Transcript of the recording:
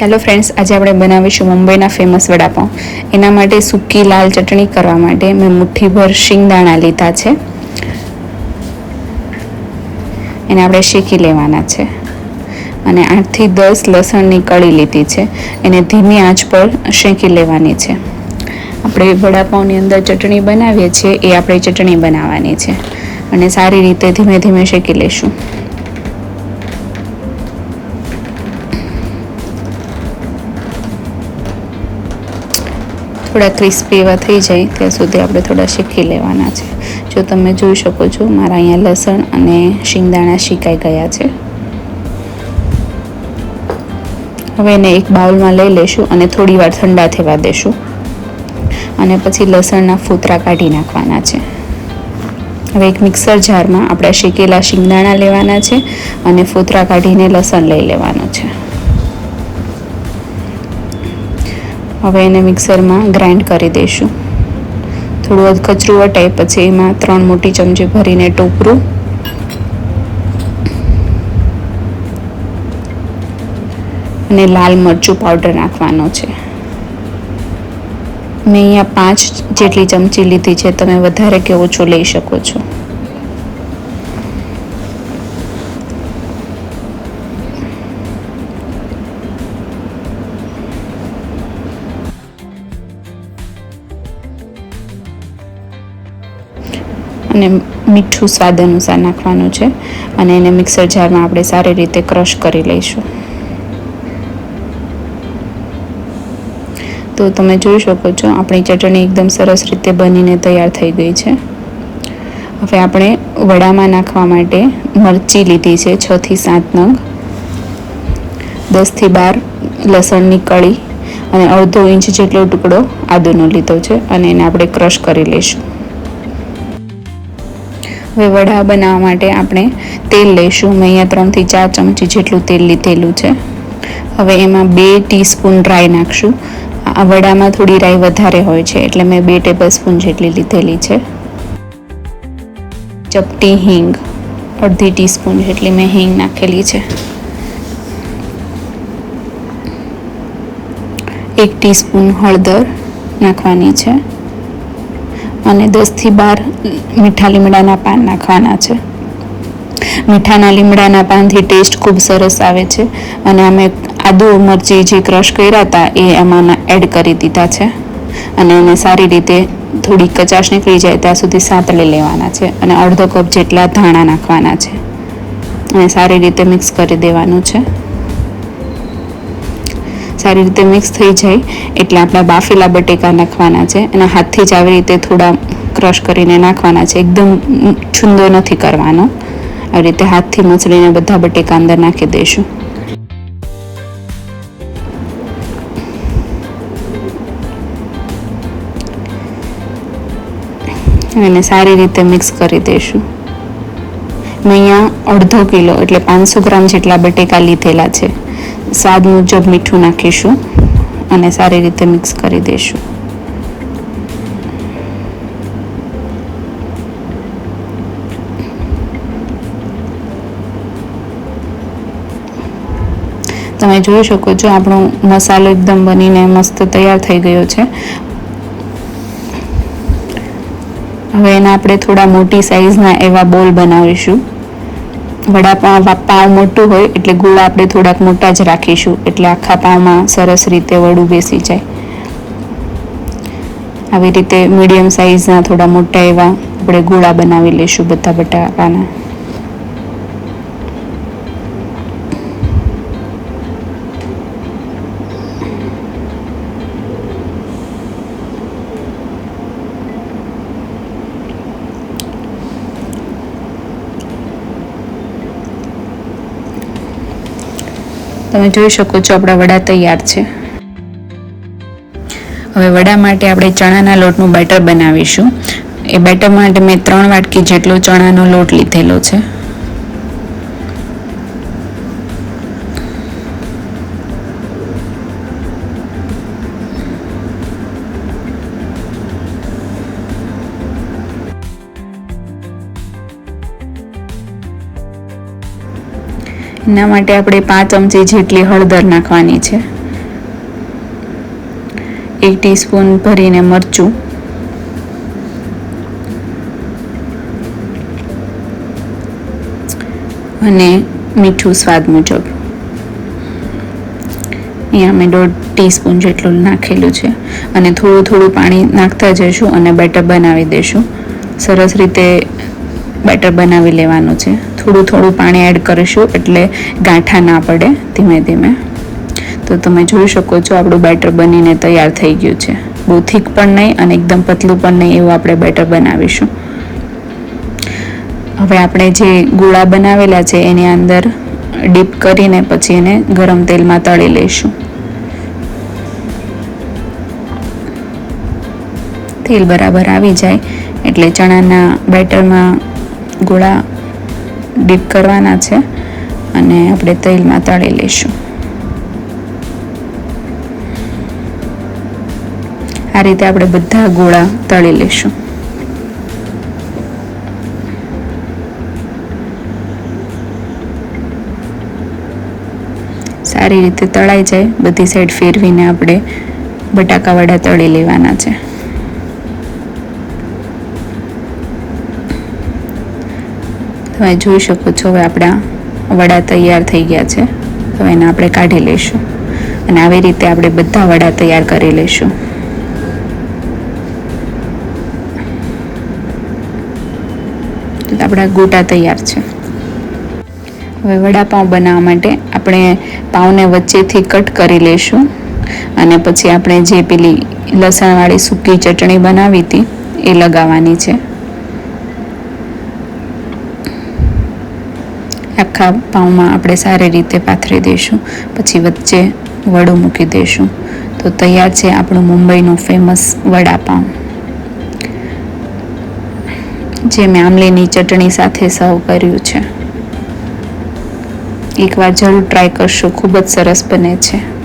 ચાલો ફ્રેન્ડ્સ આજે આપણે બનાવીશું મુંબઈના ફેમસ વડાપાઉં. એના માટે સૂકી લાલ ચટણી કરવા માટે મેં મુઠ્ઠીભર શિંગદાણા લીધા છે. એને આપણે શેકી લેવાના છે. અને આઠથી દસ લસણની કળી લીધી છે. એને ધીમી આંચ પર શેકી લેવાની છે. આપણે વડાપાઉંની અંદર ચટણી બનાવીએ છીએ, એ આપણે ચટણી બનાવવાની છે. અને સારી રીતે ધીમે ધીમે શેકી લઈશું. થોડા ક્રિસ્પી એવા થઈ જાય, ત્યાં સુધી આપણે થોડા શેકી લેવાના છે. જો તમે જોઈ શકો છો, મારા અહીંયા લસણ અને શિંગદાણા શીકાઈ ગયા છે. હવે એને એક બાઉલમાં લઈ લેશું અને થોડી વાર ઠંડા થવા દેશું. અને પછી લસણના ફૂતરા કાઢી નાખવાના છે. હવે એક મિક્સર જારમાં આપણે શેકેલા શિંગદાણા લેવાના છે અને ફૂતરા કાઢીને લસણ લઈ લેવાનું છે. હવે એને મિક્સરમાં ગ્રાઇન્ડ કરી દઈશું. થોડું કચરું વટાય, પછી એમાં ત્રણ મોટી ચમચી ભરીને ટોપરું. અને લાલ મરચું પાવડર નાખવાનો છે. મેં અહીંયા પાંચ જેટલી ચમચી લીધી છે, તમે વધારે કે ઓછો લઈ શકો છો. અને મીઠું સ્વાદ અનુસાર નાખવાનું છે. અને એને મિક્સર જારમાં આપણે સારી રીતે ક્રશ કરી લઈશું. તો તમે જોઈ શકો છો, આપણી ચટણી એકદમ સરસ રીતે બનીને તૈયાર થઈ ગઈ છે. હવે આપણે વડામાં નાખવા માટે મરચી લીધી છે, છ થી સાત નંગ. દસથી બાર લસણની કળી અને અડધો ઇંચ જેટલો ટુકડો આદુનો લીધો છે અને એને આપણે ક્રશ કરી લઈશું. હવે વડા બનાવવા માટે આપણે તેલ લઈશું. મેં અહીંયા ત્રણથી ચાર ચમચી જેટલું તેલ લીધેલું છે. હવે એમાં બે ટીસ્પૂન ડ્રાય નાખશું. આ વડામાં થોડી રાઈ વધારે હોય છે, એટલે મેં બે ટેબલ સ્પૂન જેટલી લીધેલી છે. ચપટી હિંગ, અડધી ટીસ્પૂન જેટલી મેં હિંગ નાખેલી છે. એક ટીસ્પૂન હળદર નાખવાની છે. અને દસથી બાર મીઠા લીમડાના પાન નાખવાના છે. મીઠાના લીમડાના પાનથી ટેસ્ટ ખૂબ સરસ આવે છે અને અમે આદુ મરચી જે ક્રશ કર્યા હતા એ એમાં એડ કરી દીધા છે. અને એને સારી રીતે થોડી કચાશ નીકળી જાય ત્યાં સુધી સાંતળી લેવાના છે અને અડધો કપ જેટલા ધાણા નાખવાના છે. અને સારી રીતે મિક્સ કરી દેવાનું છે. સારી રીતે મિક્સ થઈ જાય એટલે આપણા બાફેલા બટેકા નાખવાના છે અને હાથથી જ આવી રીતે થોડા ક્રશ કરીને નાખવાના છે. એકદમ છુંદો નથી કરવાનો. આવી રીતે હાથથી મસળીને બધા બટેકા અંદર નાખી દઈશું. એને સારી રીતે મિક્સ કરી દઈશું. મેં અહીંયા અડધો કિલો એટલે પાંચસો ગ્રામ જેટલા બટેકા લીધેલા છે. સ્વાદ મુજબ મીઠું નાખીશું અને સારી રીતે મિક્સ કરી દઈશું તમે જોઈ શકો છો, આપણો મસાલો એકદમ બનીને મસ્ત તૈયાર થઈ ગયો છે. હવે એના આપણે થોડા મોટી સાઈઝના એવા બોલ બનાવીશું. વડાપાવ પાવ મોટું હોય એટલે ગોળ આપણે થોડાક મોટા જ રાખીશું. એટલે આખા પાવમાં સરસ રીતે વડું બેસી જાય. આવી રીતે મીડિયમ સાઇઝના થોડા મોટા એવા આપણે ગોળા બનાવી લઈશું બધા બટાકાના. તમે જોઈ શકો છો આપણા વડા તૈયાર છે. હવે વડા માટે આપણે ચણાના લોટનું બેટર બનાવીશું. એ બેટર માટે મેં ત્રણ વાટકી જેટલો ચણાનો લોટ લીધેલો છે. એના માટે આપણે પાંચ ચમચી જેટલી હળદર નાખવાની છે. એક ટીસ્પૂન ભરીને મરચું. અને મીઠું સ્વાદ મુજબ. અહીંયા મેં દોઢ ટીસ્પૂન જેટલું નાખેલું છે. અને થોડું થોડું પાણી નાખતા જઈશું અને બેટર બનાવી દઈશું. સરસ રીતે બેટર બનાવી લેવાનું છે. થોડું થોડું પાણી એડ કરીશું એટલે ગાંઠા ના પડે ધીમે ધીમે. તો તમે જોઈ શકો છો આપણું બેટર બનીને તૈયાર થઈ ગયું છે. બહુ થીક પણ નહીં અને એકદમ પતલું પણ નહીં એવું આપણે બેટર બનાવીશું. હવે આપણે જે ગોળા બનાવેલા છે એની અંદર ડીપ કરીને પછી એને ગરમ તેલમાં તળી લઈશું. તેલ બરાબર આવી જાય એટલે ચણાના બેટરમાં ગોળા ડીપ કરવાના છે અને આપણે તેલમાં તળી લઈશું. આ રીતે આપણે બધા ગોળા તળી લઈશું. સારી રીતે તળાઈ જાય, બધી સાઈડ ફેરવીને આપણે બટાકાવડા તળી લેવાના છે. તમે જોઈ શકો છો હવે આપણા વડા તૈયાર થઈ ગયા છે. હવે એને આપણે કાઢી લઈશું. અને આવી રીતે આપણે બધા વડા તૈયાર કરી લઈશું. આપણા ગોટા તૈયાર છે. હવે વડાપાઉં બનાવવા માટે આપણે પાઉંને વચ્ચેથી કટ કરી લઈશું. અને પછી આપણે જે પેલી લસણવાળી સૂકી ચટણી બનાવી હતી, એ લગાવવાની છે. આખા પાઉંમાં આપણે સારી રીતે પાથરી દઈશું, પછી વચ્ચે વડું મૂકી દઈશું. તો તૈયાર છે આપણું મુંબઈનું ફેમસ વડાપાઉં. જે મેં આમલીની ચટણી સાથે સર્વ કર્યું છે. એકવાર જરૂર ટ્રાય કરશો, ખૂબ જ સરસ બને છે.